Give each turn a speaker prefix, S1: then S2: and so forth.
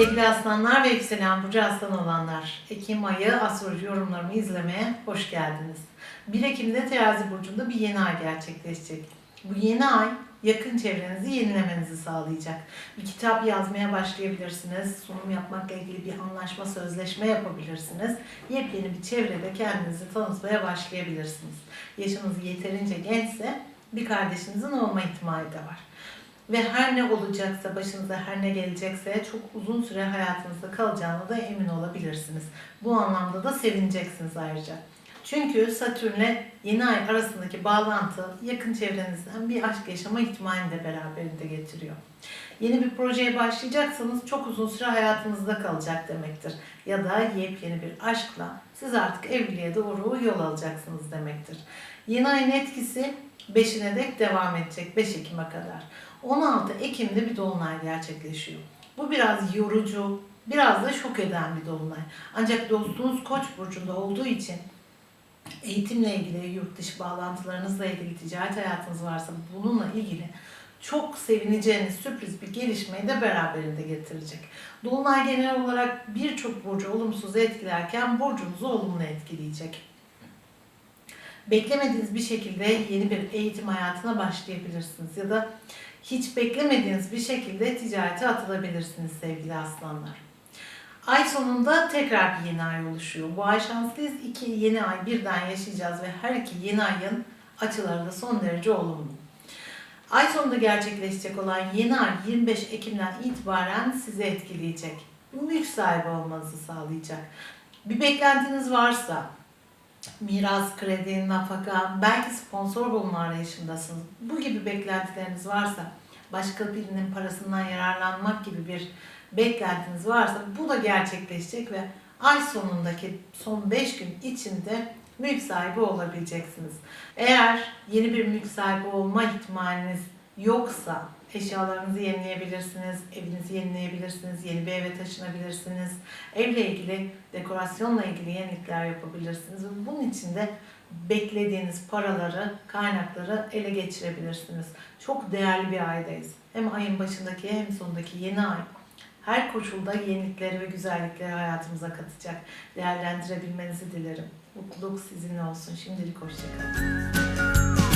S1: Sevgili aslanlar ve yükselen burcu aslan olanlar, Ekim ayı astroloji yorumlarımı izlemeye hoş geldiniz. 1 Ekim'de terazi burcunda bir yeni ay gerçekleşecek. Bu yeni ay yakın çevrenizi yenilemenizi sağlayacak. Bir kitap yazmaya başlayabilirsiniz, sunum yapmakla ilgili bir anlaşma, sözleşme yapabilirsiniz. Yepyeni bir çevrede kendinizi tanıtmaya başlayabilirsiniz. Yaşınız yeterince gençse bir kardeşinizin olma ihtimali de var. Ve her ne olacaksa, başınıza her ne gelecekse çok uzun süre hayatınızda kalacağına da emin olabilirsiniz. Bu anlamda da sevineceksiniz ayrıca. Çünkü Satürn'le yeni ay arasındaki bağlantı yakın çevrenizden bir aşk yaşama ihtimalini de beraberinde getiriyor. Yeni bir projeye başlayacaksanız çok uzun süre hayatınızda kalacak demektir. Ya da yepyeni bir aşkla siz artık evliliğe doğru yol alacaksınız demektir. Yeni ayın etkisi 5'ine dek devam edecek 5 Ekim'e kadar. 16 Ekim'de bir dolunay gerçekleşiyor. Bu biraz yorucu, biraz da şok eden bir dolunay. Ancak dostunuz Koç burcunda olduğu için eğitimle ilgili, yurt dışı bağlantılarınızla ilgili, ticaret hayatınız varsa bununla ilgili çok sevineceğiniz sürpriz bir gelişmeyi de beraberinde getirecek. Dolunay genel olarak birçok burcu olumsuz etkilerken burcunuzu olumlu etkileyecek. Beklemediğiniz bir şekilde yeni bir eğitim hayatına başlayabilirsiniz ya da hiç beklemediğiniz bir şekilde ticarete atılabilirsiniz sevgili aslanlar. Ay sonunda tekrar bir yeni ay oluşuyor. Bu ay şanslıyız. İki yeni ay birden yaşayacağız ve her iki yeni ayın açıları da son derece olumlu. Ay sonunda gerçekleşecek olan yeni ay 25 Ekim'den itibaren sizi etkileyecek. Mülk sahibi olmanızı sağlayacak. Bir beklentiniz varsa, miras, kredi, nafaka, belki sponsor bulma arayışındasınız. Bu gibi beklentileriniz varsa, başka birinin parasından yararlanmak gibi bir beklentiniz varsa bu da gerçekleşecek ve ay sonundaki son 5 gün içinde mülk sahibi olabileceksiniz. Eğer yeni bir mülk sahibi olma ihtimaliniz yoksa eşyalarınızı yenileyebilirsiniz, evinizi yenileyebilirsiniz, yeni bir eve taşınabilirsiniz. Evle ilgili, dekorasyonla ilgili yenilikler yapabilirsiniz. Bunun için de beklediğiniz paraları, kaynakları ele geçirebilirsiniz. Çok değerli bir aydayız. Hem ayın başındaki hem sonundaki yeni ay her koşulda yenilikleri ve güzellikleri hayatımıza katacak. Değerlendirebilmenizi dilerim. Mutluluk sizinle olsun. Şimdilik hoşçakalın.